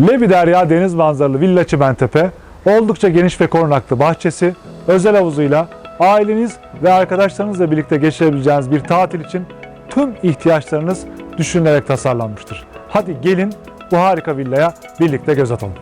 Levi Derya deniz manzaralı Villa Çimentepe, oldukça geniş ve korunaklı bahçesi, özel havuzuyla aileniz ve arkadaşlarınızla birlikte geçirebileceğiniz bir tatil için tüm ihtiyaçlarınız düşünülerek tasarlanmıştır. Hadi gelin bu harika villaya birlikte göz atalım.